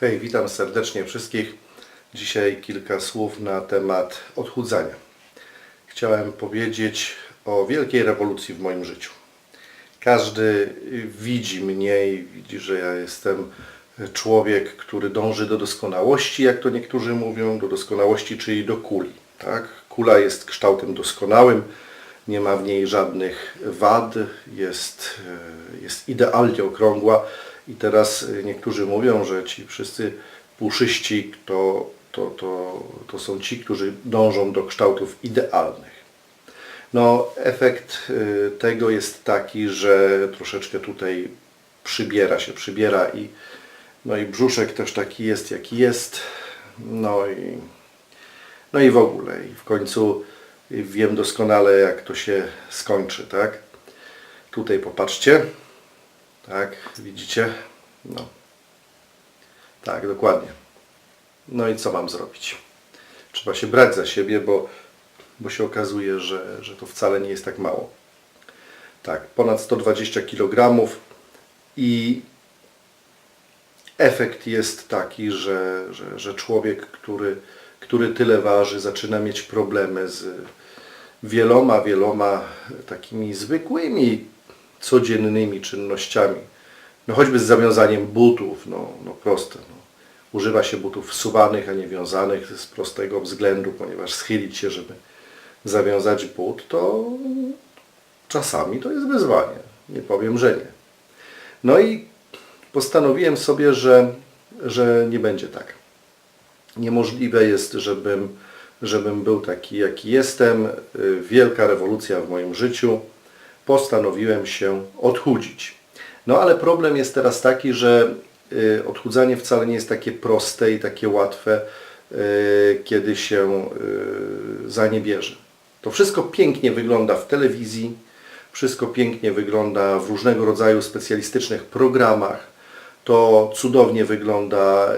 Hej, witam serdecznie wszystkich. Dzisiaj kilka słów na temat odchudzania. Chciałem powiedzieć o wielkiej rewolucji w moim życiu. Każdy widzi mnie i widzi, że ja jestem człowiek, który dąży do doskonałości, jak to niektórzy mówią, do doskonałości, czyli do kuli. Tak? Kula jest kształtem doskonałym, nie ma w niej żadnych wad, jest, e, jest idealnie okrągła i teraz e, niektórzy mówią, że ci wszyscy puszyści to, to, to, to są ci, którzy dążą do kształtów idealnych. No, efekt y, tego jest taki, że troszeczkę tutaj przybiera się, przybiera i, no i brzuszek też taki jest, jaki jest. No i, no i w ogóle. I w końcu wiem doskonale, jak to się skończy, tak? Tutaj popatrzcie. Tak, widzicie? No. Tak, dokładnie. No i co mam zrobić? Trzeba się brać za siebie, bo bo się okazuje, że, że to wcale nie jest tak mało. Tak, ponad 120 kg i efekt jest taki, że, że, że człowiek, który, który tyle waży, zaczyna mieć problemy z wieloma, wieloma takimi zwykłymi, codziennymi czynnościami. No choćby z zawiązaniem butów, no, no proste. No. Używa się butów wsuwanych, a nie wiązanych z prostego względu, ponieważ schylić się, żeby zawiązać but, to czasami to jest wyzwanie. Nie powiem, że nie. No i postanowiłem sobie, że, że nie będzie tak. Niemożliwe jest, żebym, żebym był taki, jaki jestem. Wielka rewolucja w moim życiu. Postanowiłem się odchudzić. No ale problem jest teraz taki, że y, odchudzanie wcale nie jest takie proste i takie łatwe, y, kiedy się y, za nie bierze. To wszystko pięknie wygląda w telewizji, wszystko pięknie wygląda w różnego rodzaju specjalistycznych programach. To cudownie wygląda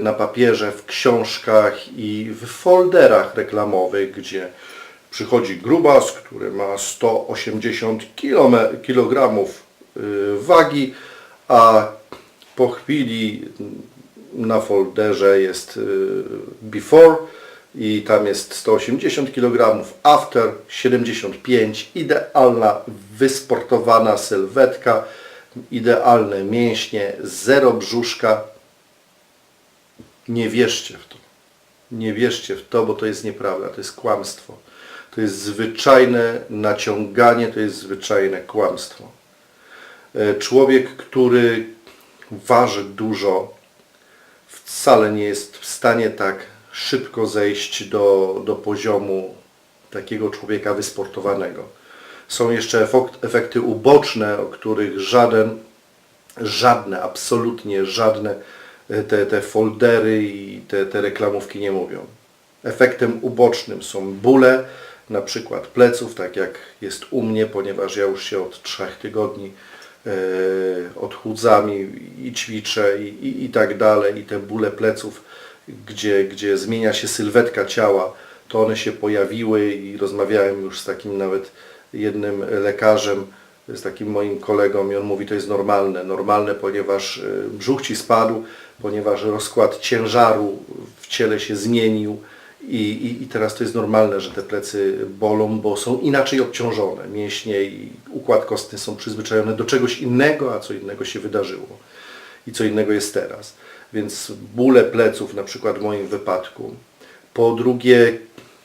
na papierze, w książkach i w folderach reklamowych, gdzie przychodzi grubas, który ma 180 kg wagi, a po chwili na folderze jest y, before i tam jest 180 kg, after 75, idealna, wysportowana sylwetka, idealne mięśnie, zero brzuszka. Nie wierzcie w to. Nie wierzcie w to, bo to jest nieprawda, to jest kłamstwo. To jest zwyczajne naciąganie, to jest zwyczajne kłamstwo. E, Człowiek, który waży dużo, wcale nie jest w stanie tak szybko zejść do, do poziomu takiego człowieka wysportowanego. Są jeszcze efekt, efekty uboczne, o których żaden, żadne, absolutnie żadne e, te, te foldery i te, te reklamówki nie mówią. Efektem ubocznym są bóle, na przykład pleców, tak jak jest u mnie, ponieważ ja już się od trzech tygodni e, odchudzam i, i ćwiczę i, i, i tak dalej i te bóle pleców gdzie, gdzie zmienia się sylwetka ciała, to one się pojawiły i rozmawiałem już z takim nawet jednym lekarzem, z takim moim kolegą i on mówi, to jest normalne. Normalne, ponieważ y, brzuch Ci spadł, ponieważ rozkład ciężaru w ciele się zmienił i, i, i teraz to jest normalne, że te plecy bolą, bo są inaczej obciążone. Mięśnie i układ kostny są przyzwyczajone do czegoś innego, a co innego się wydarzyło i co innego jest teraz więc bóle pleców na przykład w moim wypadku. Po drugie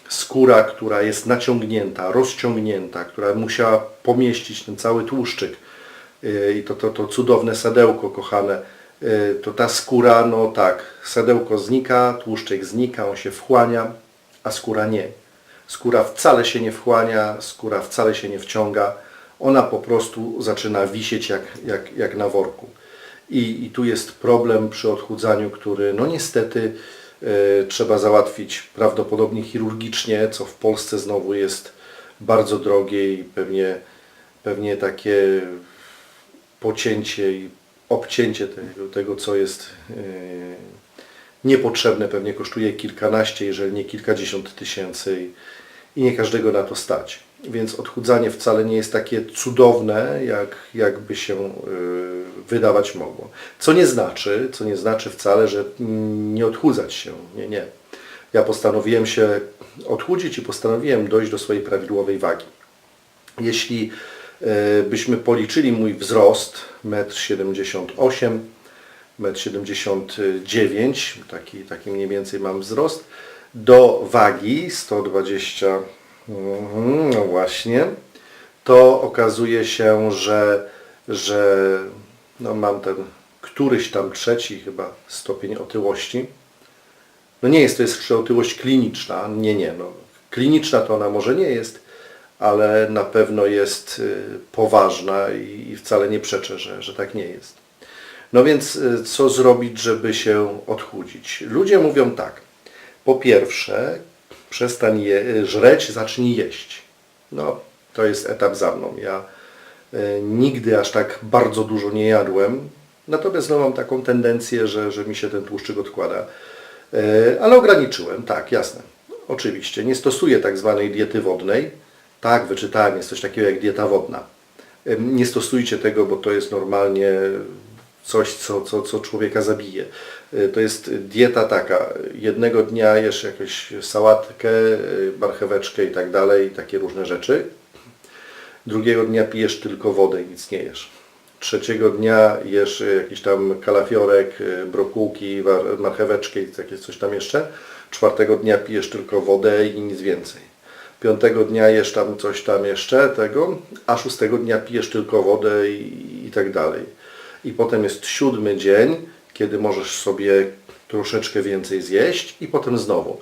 skóra, która jest naciągnięta, rozciągnięta, która musiała pomieścić ten cały tłuszczyk yy, i to, to, to cudowne sadełko kochane, to ta skóra, no tak, sadełko znika, tłuszczyk znika, on się wchłania, a skóra nie. Skóra wcale się nie wchłania, skóra wcale się nie wciąga, ona po prostu zaczyna wisieć jak, jak, jak na worku. I, I tu jest problem przy odchudzaniu, który no niestety e, trzeba załatwić prawdopodobnie chirurgicznie, co w Polsce znowu jest bardzo drogie i pewnie, pewnie takie pocięcie i obcięcie tego, tego co jest e, niepotrzebne, pewnie kosztuje kilkanaście, jeżeli nie kilkadziesiąt tysięcy i, nie każdego na to stać. więc odchudzanie wcale nie jest takie cudowne, jak, jakby się y, wydawać mogło. Co nie znaczy, co nie znaczy wcale, że nie odchudzać się. Nie, nie. Ja postanowiłem się odchudzić i postanowiłem dojść do swojej prawidłowej wagi. Jeśli byśmy policzyli mój wzrost 1,78 m, 1,79 m, taki, taki mniej więcej mam wzrost, do wagi 120 Mhm, No właśnie. To okazuje się, że, że no mam ten któryś tam trzeci chyba stopień otyłości. No nie jest to jest jeszcze otyłość kliniczna. Nie, nie. No. Kliniczna to ona może nie jest, ale na pewno jest y, poważna i, wcale nie przeczę, że, że tak nie jest. No więc y, co zrobić, żeby się odchudzić? Ludzie mówią tak. Po pierwsze, przestań je, żreć, zacznij jeść. No, to jest etap za mną. Ja nigdy aż tak bardzo dużo nie jadłem, natomiast no, mam taką tendencję, że, że mi się ten tłuszczyk odkłada. Ale ograniczyłem, tak, jasne. Oczywiście. Nie stosuję tak zwanej diety wodnej. Tak, wyczytałem, jest coś takiego jak dieta wodna. E, Nie stosujcie tego, bo to jest normalnie coś, co, co, co człowieka zabije. Y, To jest dieta taka, jednego dnia jesz jakąś sałatkę, y, marcheweczkę i tak dalej, takie różne rzeczy. Drugiego dnia pijesz tylko wodę i nic nie jesz. Trzeciego dnia jesz y, jakiś tam kalafiorek, brokułki, marcheweczkę i takie coś tam jeszcze. Czwartego dnia pijesz tylko wodę i nic więcej. Piątego dnia jesz tam coś tam jeszcze tego, a szóstego dnia pijesz tylko wodę i, i tak dalej. I potem jest siódmy dzień, kiedy możesz sobie troszeczkę więcej zjeść i potem znowu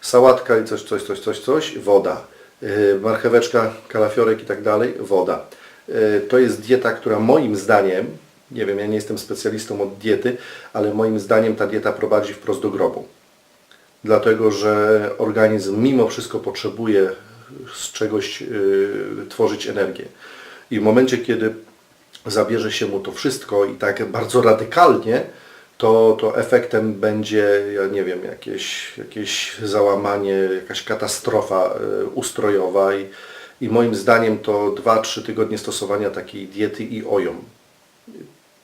sałatka i coś, coś, coś, coś, coś, woda. Yy, marcheweczka, kalafiorek i tak dalej, woda. Yy, To jest dieta, która moim zdaniem, nie wiem, ja nie jestem specjalistą od diety, ale moim zdaniem ta dieta prowadzi wprost do grobu. Dlatego, że organizm mimo wszystko potrzebuje z czegoś yy, tworzyć energię. I w momencie, kiedy zabierze się mu to wszystko i tak bardzo radykalnie, to, to efektem będzie, ja nie wiem, jakieś, jakieś załamanie, jakaś katastrofa y, ustrojowa i, i moim zdaniem to 2-3 tygodnie stosowania takiej diety i ojom.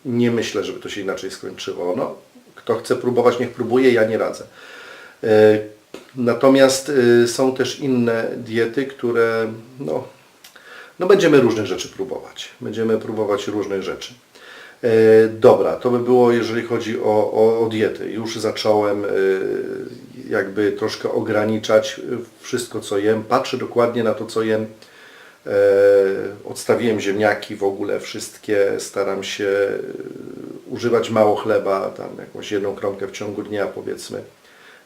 Nie myślę, żeby to się inaczej skończyło. No, kto chce próbować, niech próbuje, ja nie radzę. Y, Natomiast y, są też inne diety, które no, no będziemy różnych rzeczy próbować. Będziemy próbować różnych rzeczy. E, Dobra, to by było jeżeli chodzi o, o, o dietę. Już zacząłem e, jakby troszkę ograniczać e, wszystko co jem. Patrzę dokładnie na to co jem. E, Odstawiłem ziemniaki w ogóle wszystkie. Staram się e, używać mało chleba, tam jakąś jedną kromkę w ciągu dnia powiedzmy.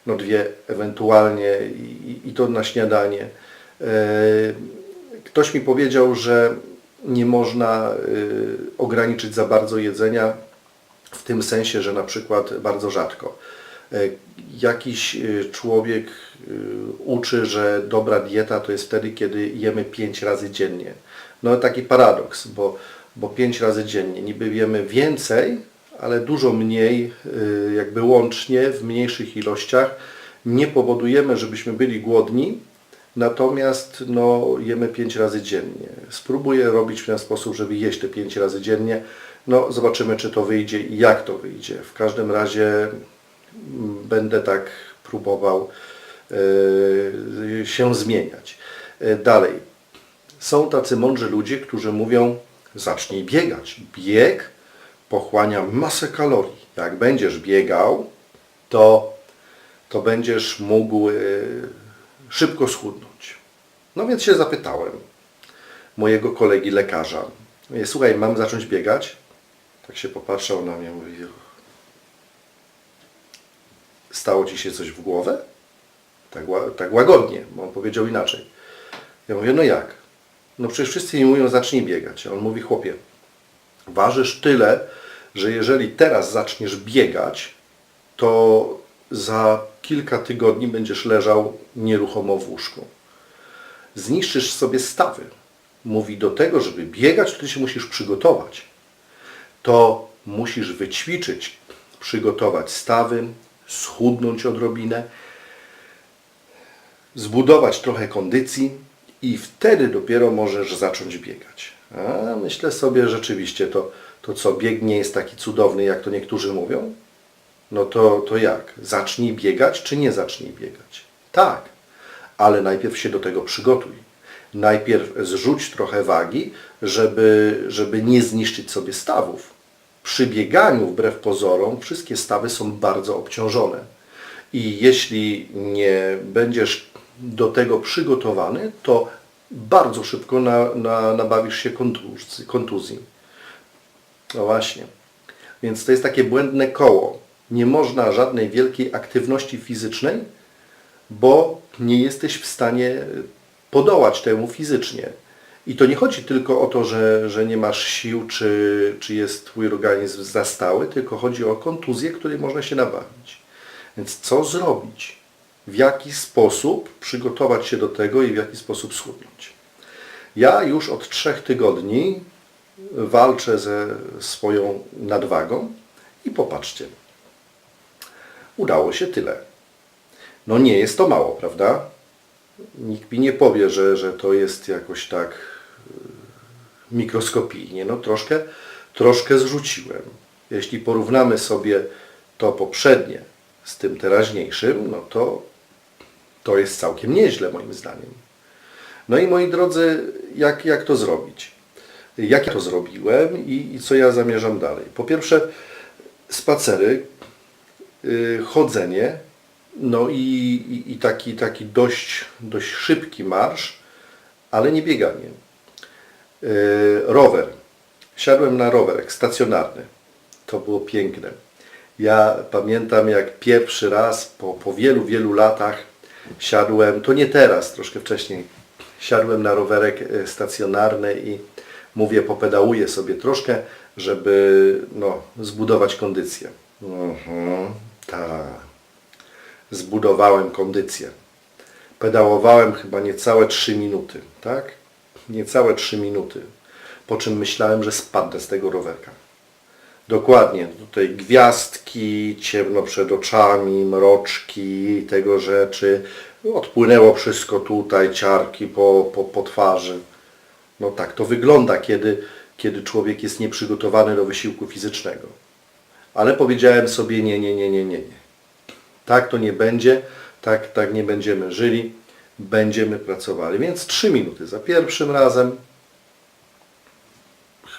No dwie ewentualnie i, i- to na śniadanie. E, Ktoś mi powiedział, że nie można y, ograniczyć za bardzo jedzenia w tym sensie, że na przykład bardzo rzadko. Y, Jakiś człowiek uczy, że dobra dieta to jest wtedy, kiedy jemy 5 razy dziennie. No taki paradoks, bo, bo 5 razy dziennie. Niby wiemy więcej, ale dużo mniej, y, jakby łącznie, w mniejszych ilościach. Nie powodujemy, żebyśmy byli głodni, Natomiast no, jemy 5 razy dziennie. Spróbuję robić w ten sposób, żeby jeść te 5 razy dziennie. No, zobaczymy, czy to wyjdzie i jak to wyjdzie. W każdym razie mm, będę tak próbował e, się zmieniać. E, dalej. Są tacy mądrzy ludzie, którzy mówią, zacznij biegać. Bieg pochłania masę kalorii. Jak będziesz biegał, to, to będziesz mógł e, szybko schudnąć. No więc się zapytałem mojego kolegi lekarza. Mówię, Słuchaj, mam zacząć biegać? Tak się popatrzał na mnie, mówi stało Ci się coś w głowę? Tak, tak łagodnie, bo on powiedział inaczej. Ja mówię, no jak? No przecież wszyscy mi mówią, zacznij biegać. A on mówi, chłopie, ważysz tyle, że jeżeli teraz zaczniesz biegać, to za kilka tygodni będziesz leżał nieruchomo w łóżku. Zniszczysz sobie stawy. Mówi, do tego, żeby biegać, to ty się musisz przygotować. To musisz wyćwiczyć, przygotować stawy, schudnąć odrobinę, zbudować trochę kondycji i wtedy dopiero możesz zacząć biegać. A myślę sobie rzeczywiście, to, to co, bieg nie jest taki cudowny, jak to niektórzy mówią? No to, to jak? Zacznij biegać, czy nie zacznij biegać? Tak, ale najpierw się do tego przygotuj. Najpierw zrzuć trochę wagi, żeby, żeby nie zniszczyć sobie stawów. Przy bieganiu, wbrew pozorom, wszystkie stawy są bardzo obciążone. I jeśli nie będziesz do tego przygotowany, to bardzo szybko na, na, nabawisz się kontuzji, kontuzji. No właśnie. Więc to jest takie błędne koło. Nie można żadnej wielkiej aktywności fizycznej, bo nie jesteś w stanie podołać temu fizycznie. I to nie chodzi tylko o to, że, że nie masz sił, czy, czy jest Twój organizm zastały, tylko chodzi o kontuzję, której można się nabawić. Więc co zrobić? W jaki sposób przygotować się do tego i w jaki sposób schudnąć? Ja już od trzech tygodni walczę ze swoją nadwagą i popatrzcie. Udało się tyle. No nie jest to mało, prawda? Nikt mi nie powie, że, że to jest jakoś tak y, mikroskopijnie. No troszkę, troszkę zrzuciłem. Jeśli porównamy sobie to poprzednie z tym teraźniejszym, no to to jest całkiem nieźle moim zdaniem. No i moi drodzy, jak, jak to zrobić? Jak ja to zrobiłem i, i co ja zamierzam dalej? Po pierwsze, spacery, yy, chodzenie, no i, i, i taki, taki dość, dość szybki marsz, ale nie bieganie. Yy, rower. Siadłem na rowerek stacjonarny. To było piękne. Ja pamiętam jak pierwszy raz po, po wielu, wielu latach siadłem, to nie teraz, troszkę wcześniej, siadłem na rowerek e, stacjonarny i mówię, popedałuję sobie troszkę, żeby no, zbudować kondycję. Mhm, tak. Zbudowałem kondycję. Pedałowałem chyba niecałe 3 minuty, tak? Niecałe 3 minuty. Po czym myślałem, że spadnę z tego rowerka. Dokładnie, tutaj gwiazdki, ciemno przed oczami, mroczki, tego rzeczy. Odpłynęło wszystko tutaj, ciarki po, po, po twarzy. No tak to wygląda, kiedy, kiedy człowiek jest nieprzygotowany do wysiłku fizycznego. Ale powiedziałem sobie nie, nie, nie, nie, nie, nie. Tak to nie będzie, tak, tak nie będziemy żyli, będziemy pracowali. Więc trzy minuty za pierwszym razem,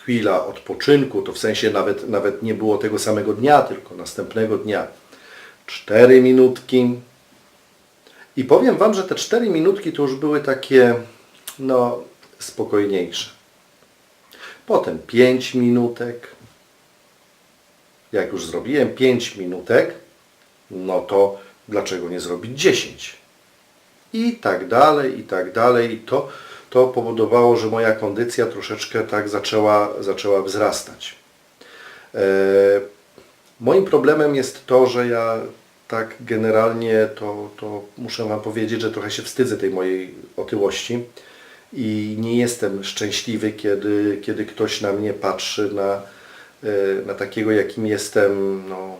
chwila odpoczynku, to w sensie nawet, nawet nie było tego samego dnia, tylko następnego dnia. Cztery minutki. I powiem Wam, że te cztery minutki to już były takie, no, spokojniejsze. Potem pięć minutek. Jak już zrobiłem pięć minutek, no to dlaczego nie zrobić dziesięć? I tak dalej, i tak dalej. To, to powodowało, że moja kondycja troszeczkę tak zaczęła, zaczęła wzrastać. E, moim problemem jest to, że ja tak generalnie to, to muszę Wam powiedzieć, że trochę się wstydzę tej mojej otyłości i nie jestem szczęśliwy, kiedy, kiedy ktoś na mnie patrzy na, e, na takiego, jakim jestem, no,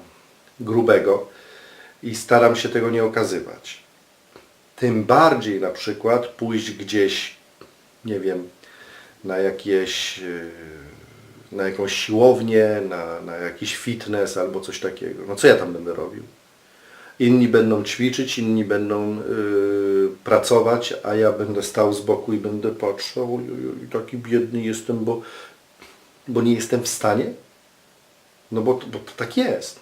grubego i staram się tego nie okazywać. Tym bardziej na przykład pójść gdzieś nie wiem, na jakieś, yy, na jakąś siłownię, na, na jakiś fitness albo coś takiego. No co ja tam będę robił? Inni będą ćwiczyć, inni będą yy, pracować, a ja będę stał z boku i będę patrzył i taki biedny jestem, bo, bo nie jestem w stanie. No bo, bo to tak jest.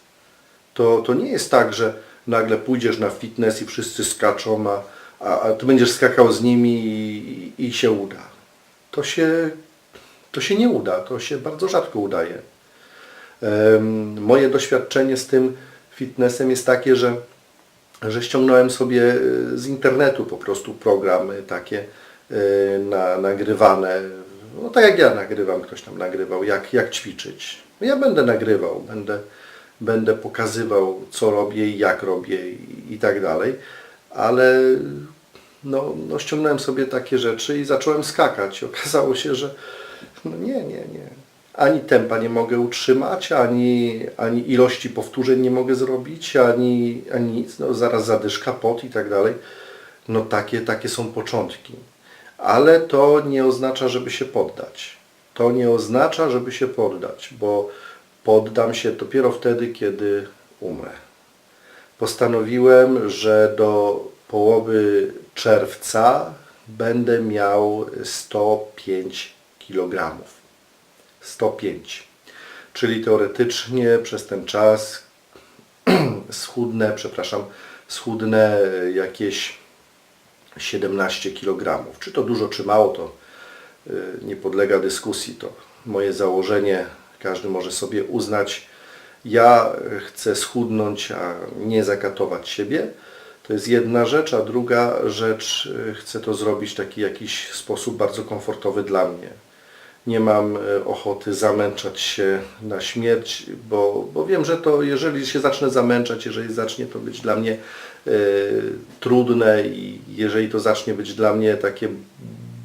To, to nie jest tak, że nagle pójdziesz na fitness i wszyscy skaczą, a, a, a ty będziesz skakał z nimi i, i się uda. To się, to się nie uda, to się bardzo rzadko udaje. Um, moje doświadczenie z tym fitnessem jest takie, że, że ściągnąłem sobie z internetu po prostu programy takie y, na, nagrywane. No tak jak ja nagrywam, ktoś tam nagrywał, jak, jak ćwiczyć. Ja będę nagrywał, będę, będę pokazywał, co robię i jak robię i, i tak dalej ale no, no ściągnąłem sobie takie rzeczy i zacząłem skakać. Okazało się, że no nie, nie, nie. Ani tempa nie mogę utrzymać, ani, ani ilości powtórzeń nie mogę zrobić, ani, ani nic. No, zaraz zadyszka, pot i tak dalej. No takie, takie są początki. Ale to nie oznacza, żeby się poddać. To nie oznacza, żeby się poddać, bo poddam się dopiero wtedy, kiedy umrę. Postanowiłem, że do połowy czerwca będę miał 105 kg. 105. Czyli teoretycznie przez ten czas schudnę, przepraszam, schudnę jakieś 17 kg. Czy to dużo, czy mało, to y, nie podlega dyskusji. To moje założenie, każdy może sobie uznać. Ja chcę schudnąć, a nie zakatować siebie. To jest jedna rzecz, a druga rzecz, y, chcę to zrobić w taki jakiś sposób bardzo komfortowy dla mnie. Nie mam y, ochoty zamęczać się na śmierć, bo, bo wiem, że to jeżeli się zacznę zamęczać, jeżeli zacznie to być dla mnie y, trudne i jeżeli to zacznie być dla mnie takie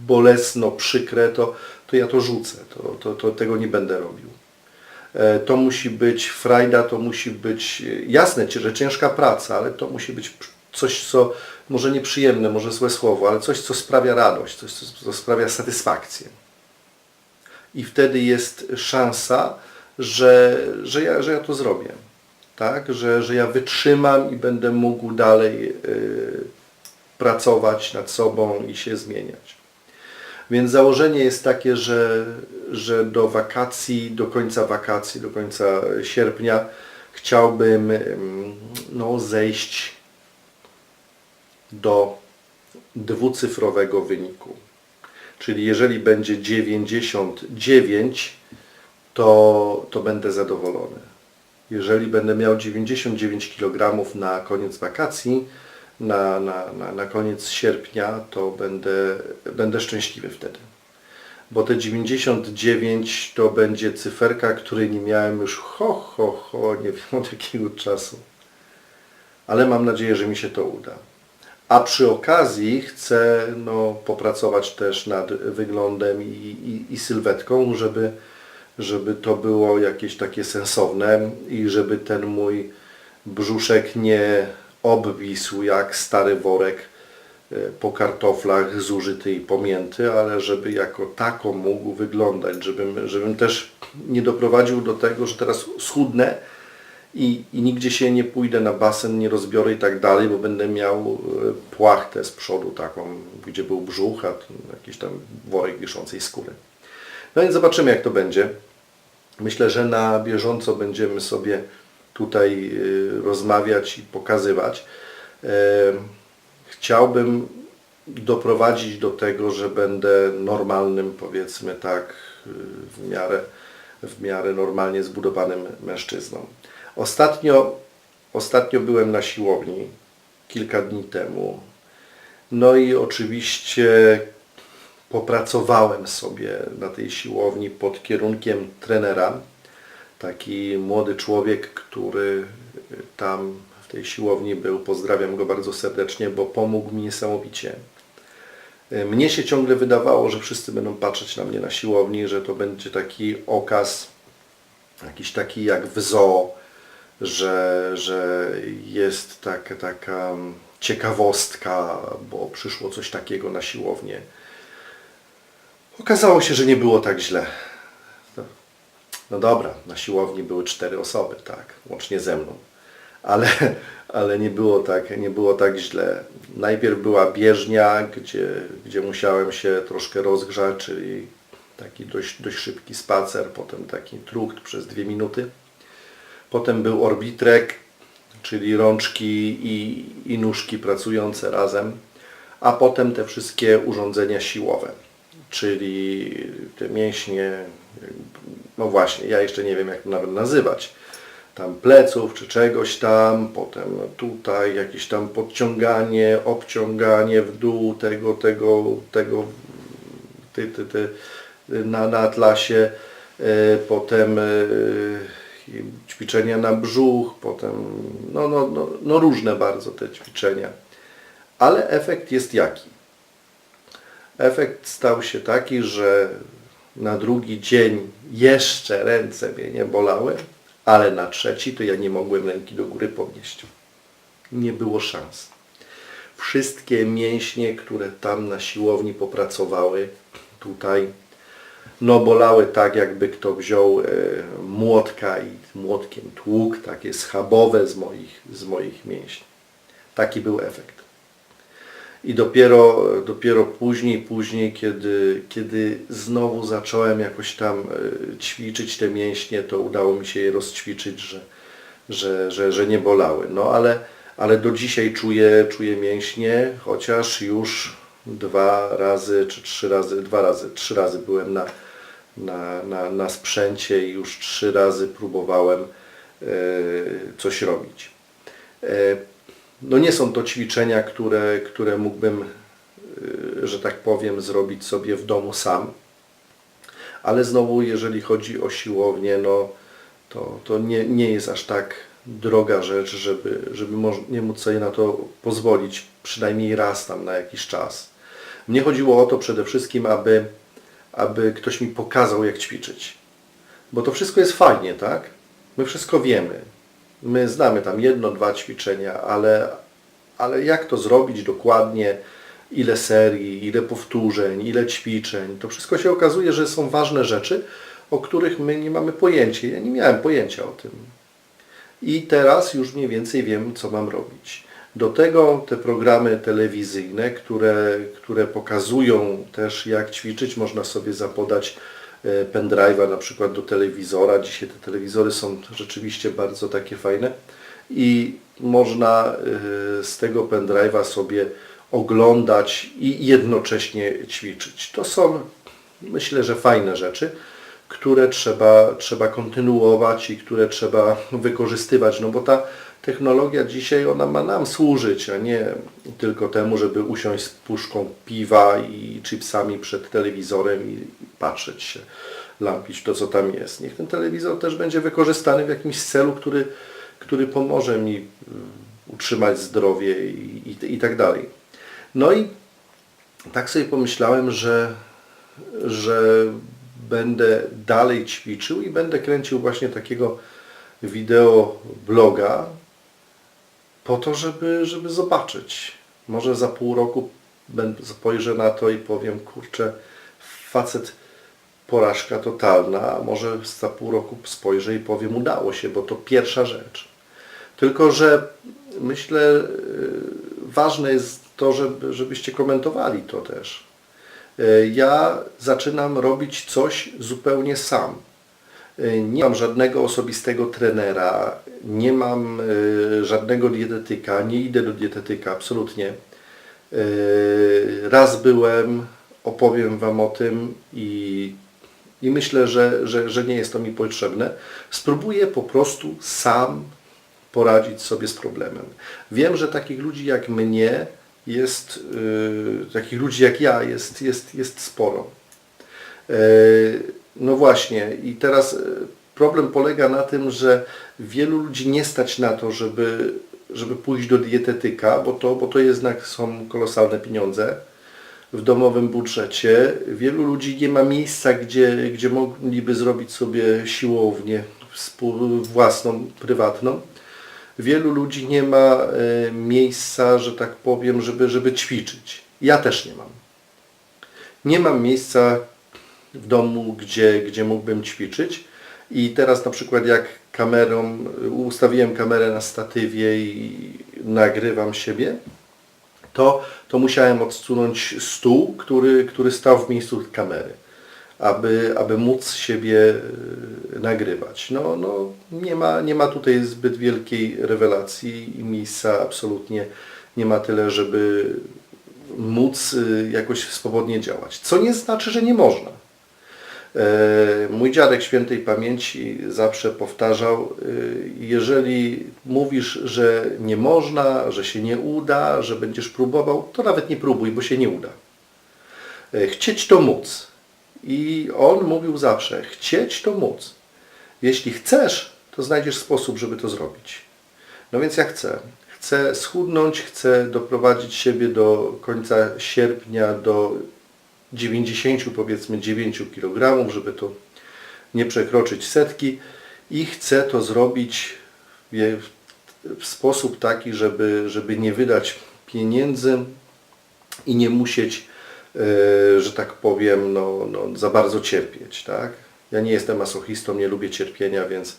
bolesno, przykre, to, to ja to rzucę, to, to, to tego nie będę robił. E, To musi być frajda, to musi być e, jasne, że ciężka praca, ale to musi być coś, co może nieprzyjemne, może złe słowo, ale coś, co sprawia radość, coś, co sprawia satysfakcję. I wtedy jest szansa, że, że, ja, że ja to zrobię. Tak? Że, że ja wytrzymam i będę mógł dalej y, pracować nad sobą i się zmieniać. Więc założenie jest takie, że, że do wakacji, do końca wakacji, do końca sierpnia chciałbym ym, no, zejść do dwucyfrowego wyniku. Czyli jeżeli będzie 99, to, to będę zadowolony. Jeżeli będę miał 99 kg na koniec wakacji, na, na, na, na koniec sierpnia, to będę, będę szczęśliwy wtedy. Bo te 99 to będzie cyferka, której nie miałem już ho, ho, ho, nie wiem od jakiego czasu. Ale mam nadzieję, że mi się to uda. A przy okazji chcę no, popracować też nad wyglądem i, i, i sylwetką, żeby, żeby to było jakieś takie sensowne i żeby ten mój brzuszek nie obwisł jak stary worek e, po kartoflach zużyty i pomięty, ale żeby jako tako mógł wyglądać, żebym, żebym też nie doprowadził do tego, że teraz schudnę i, i nigdzie się nie pójdę na basen, nie rozbiorę i tak dalej, bo będę miał e, płachtę z przodu taką, gdzie był brzuch, a jakiś tam worek wiszącej skóry. No więc zobaczymy jak to będzie. Myślę, że na bieżąco będziemy sobie tutaj y, rozmawiać i pokazywać. Chciałbym doprowadzić do tego, że będę normalnym, powiedzmy tak, y, w miarę, w miarę normalnie zbudowanym mężczyzną. Ostatnio, ostatnio byłem na siłowni, kilka dni temu. No i oczywiście popracowałem sobie na tej siłowni pod kierunkiem trenera. Taki młody człowiek, który tam w tej siłowni był. Pozdrawiam go bardzo serdecznie, bo pomógł mi niesamowicie. Mnie się ciągle wydawało, że wszyscy będą patrzeć na mnie na siłowni, że to będzie taki okaz, jakiś taki jak w zoo, że, że jest taka, taka ciekawostka, bo przyszło coś takiego na siłownię. Okazało się, że nie było tak źle. No, dobra, na siłowni były cztery osoby, tak, łącznie ze mną. Ale, ale nie, było tak, nie było tak źle. Najpierw była bieżnia, gdzie, gdzie musiałem się troszkę rozgrzać, czyli taki dość, dość szybki spacer, potem taki trucht przez dwie minuty. Potem był orbitrek, czyli rączki i, i nóżki pracujące razem, a potem te wszystkie urządzenia siłowe, czyli te mięśnie, no właśnie, ja jeszcze nie wiem jak to nawet nazywać, tam pleców czy czegoś tam, potem tutaj jakieś tam podciąganie, obciąganie w dół tego, tego, tego, ty, ty, ty, na, na atlasie, e, potem e, ćwiczenia na brzuch, potem no, no, no, no różne bardzo te ćwiczenia. Ale efekt jest jaki? Efekt stał się taki, że na drugi dzień jeszcze ręce mnie nie bolały, ale na trzeci to ja nie mogłem ręki do góry podnieść. Nie było szans. wszystkie mięśnie, które tam na siłowni popracowały, tutaj, no bolały tak, jakby kto wziął e, młotka i młotkiem tłukł, takie schabowe z moich, z moich mięśni. Taki był efekt. I dopiero, dopiero później, później, kiedy, kiedy znowu zacząłem jakoś tam e, ćwiczyć te mięśnie, to udało mi się je rozćwiczyć, że, że, że, że nie bolały. No ale, ale do dzisiaj czuję, czuję mięśnie, chociaż już dwa razy czy trzy razy, dwa razy, trzy razy byłem na, na, na, na sprzęcie i już trzy razy próbowałem e, coś robić. No nie są to ćwiczenia, które, które mógłbym, y, że tak powiem, zrobić sobie w domu sam. Ale znowu, jeżeli chodzi o siłownię, no to, to nie, nie jest aż tak droga rzecz, żeby, żeby nie móc sobie na to pozwolić przynajmniej raz tam na jakiś czas. Mnie chodziło o to przede wszystkim, aby, aby ktoś mi pokazał, jak ćwiczyć. Bo to wszystko jest fajnie, tak? My wszystko wiemy. My znamy tam jedno, dwa ćwiczenia, ale, ale jak to zrobić dokładnie, ile serii, ile powtórzeń, ile ćwiczeń, to wszystko się okazuje, że są ważne rzeczy, o których my nie mamy pojęcia. Ja nie miałem pojęcia o tym. I teraz już mniej więcej wiem, co mam robić. Do tego te programy telewizyjne, które, które pokazują też jak ćwiczyć, można sobie zapodać pendrive'a na przykład do telewizora. Dzisiaj te telewizory są rzeczywiście bardzo takie fajne i można e, z tego pendrive'a sobie oglądać i jednocześnie ćwiczyć. To są myślę, że fajne rzeczy, które trzeba, trzeba kontynuować i które trzeba wykorzystywać, no bo ta technologia dzisiaj ona ma nam służyć, a nie tylko temu, żeby usiąść z puszką piwa i chipsami przed telewizorem i patrzeć się, lampić to, co tam jest. Niech ten telewizor też będzie wykorzystany w jakimś celu, który, który pomoże mi y, utrzymać zdrowie i, i, i tak dalej. No i tak sobie pomyślałem, że, że będę dalej ćwiczył i będę kręcił właśnie takiego wideo bloga po to, żeby, żeby zobaczyć. Może za pół roku będę- spojrzę na to i powiem, kurczę, facet porażka totalna, a może za pół roku spojrzę i powiem, udało się, bo to pierwsza rzecz. Tylko, że myślę, yy, ważne jest to, żeby, żebyście komentowali to też. Yy, Ja zaczynam robić coś zupełnie sam. Yy, Nie mam żadnego osobistego trenera, nie mam yy, żadnego dietetyka, nie idę do dietetyka, absolutnie. Yy, Raz byłem, opowiem Wam o tym i, i myślę, że, że, że nie jest to mi potrzebne. Spróbuję po prostu sam poradzić sobie z problemem. Wiem, że takich ludzi jak mnie jest, takich ludzi jak ja jest, jest, jest sporo. No właśnie, i teraz yy, problem polega na tym, że wielu ludzi nie stać na to, żeby, żeby pójść do dietetyka, bo to, bo to jednak są kolosalne pieniądze w domowym budżecie. Wielu ludzi nie ma miejsca, gdzie, gdzie mogliby zrobić sobie siłownię własną, prywatną. Wielu ludzi nie ma e, miejsca, że tak powiem, żeby, żeby ćwiczyć. Ja też nie mam. Nie mam miejsca w domu, gdzie, gdzie mógłbym ćwiczyć. I teraz na przykład jak kamerą, ustawiłem kamerę na statywie i nagrywam siebie, to, to musiałem odsunąć stół, który, który stał w miejscu kamery, aby, aby móc siebie e, nagrywać. No, no, nie, ma, nie ma tutaj zbyt wielkiej rewelacji i miejsca absolutnie nie ma tyle, żeby móc e, jakoś swobodnie działać. Co nie znaczy, że nie można. E, Mój dziadek świętej pamięci zawsze powtarzał, e, jeżeli mówisz, że nie można, że się nie uda, że będziesz próbował, to nawet nie próbuj, bo się nie uda. E, Chcieć to móc. I on mówił zawsze, chcieć to móc. Jeśli chcesz, to znajdziesz sposób, żeby to zrobić. No więc ja chcę. Chcę schudnąć, chcę doprowadzić siebie do końca sierpnia do 90 powiedzmy 9 kg, żeby to nie przekroczyć setki i chcę to zrobić w- sposób taki, żeby, żeby nie wydać pieniędzy i nie musieć, e, że tak powiem, no, no, za bardzo cierpieć. Tak? Ja nie jestem masochistą, nie lubię cierpienia, więc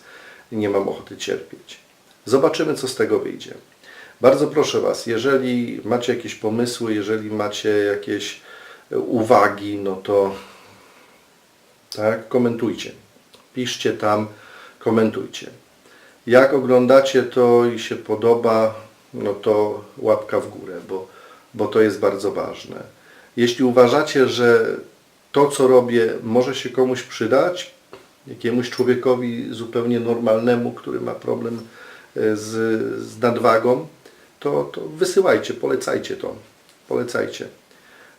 nie mam ochoty cierpieć. Zobaczymy, co z tego wyjdzie. Bardzo proszę Was, jeżeli macie jakieś pomysły, jeżeli macie jakieś uwagi, no to tak, komentujcie. Piszcie tam, komentujcie. Jak oglądacie to i się podoba, no to łapka w górę, bo, bo to jest bardzo ważne. Jeśli uważacie, że to, co robię, może się komuś przydać, jakiemuś człowiekowi zupełnie normalnemu, który ma problem e, z, z nadwagą, to, to wysyłajcie, polecajcie to. Polecajcie.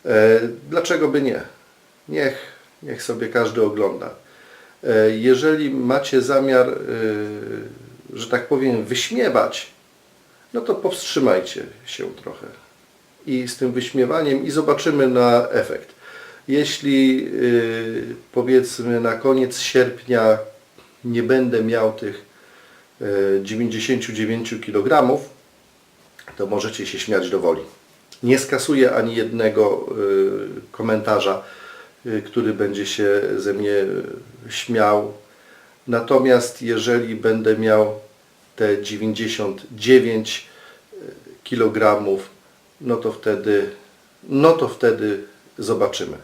E, dlaczego by nie? Niech, niech sobie każdy ogląda. E, jeżeli macie zamiar, e, że tak powiem, wyśmiewać, no to powstrzymajcie się trochę i z tym wyśmiewaniem i zobaczymy na efekt. Jeśli powiedzmy na koniec sierpnia nie będę miał tych y, 99 kg, to możecie się śmiać do woli. Nie skasuję ani jednego y, komentarza, y, który będzie się ze mnie y, śmiał. Natomiast jeżeli będę miał te 99 kg, no to wtedy, no to wtedy zobaczymy.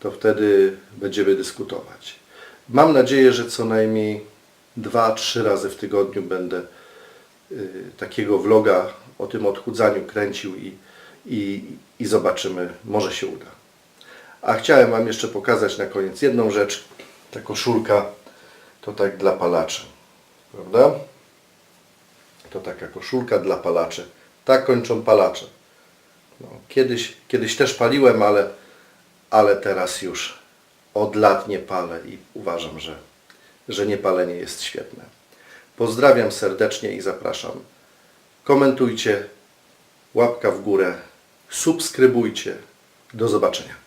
To wtedy będziemy dyskutować. Mam nadzieję, że co najmniej 2-3 razy w tygodniu będę takiego vloga o tym odchudzaniu kręcił i, i, i zobaczymy, może się uda. A chciałem Wam jeszcze pokazać na koniec jedną rzecz. Ta koszulka to tak dla palaczy. Prawda? To taka koszulka dla palaczy. Tak kończą palacze. No, kiedyś, kiedyś też paliłem, ale, ale teraz już od lat nie palę i uważam, że, że niepalenie jest świetne. Pozdrawiam serdecznie i zapraszam. Komentujcie, łapka w górę, subskrybujcie. Do zobaczenia.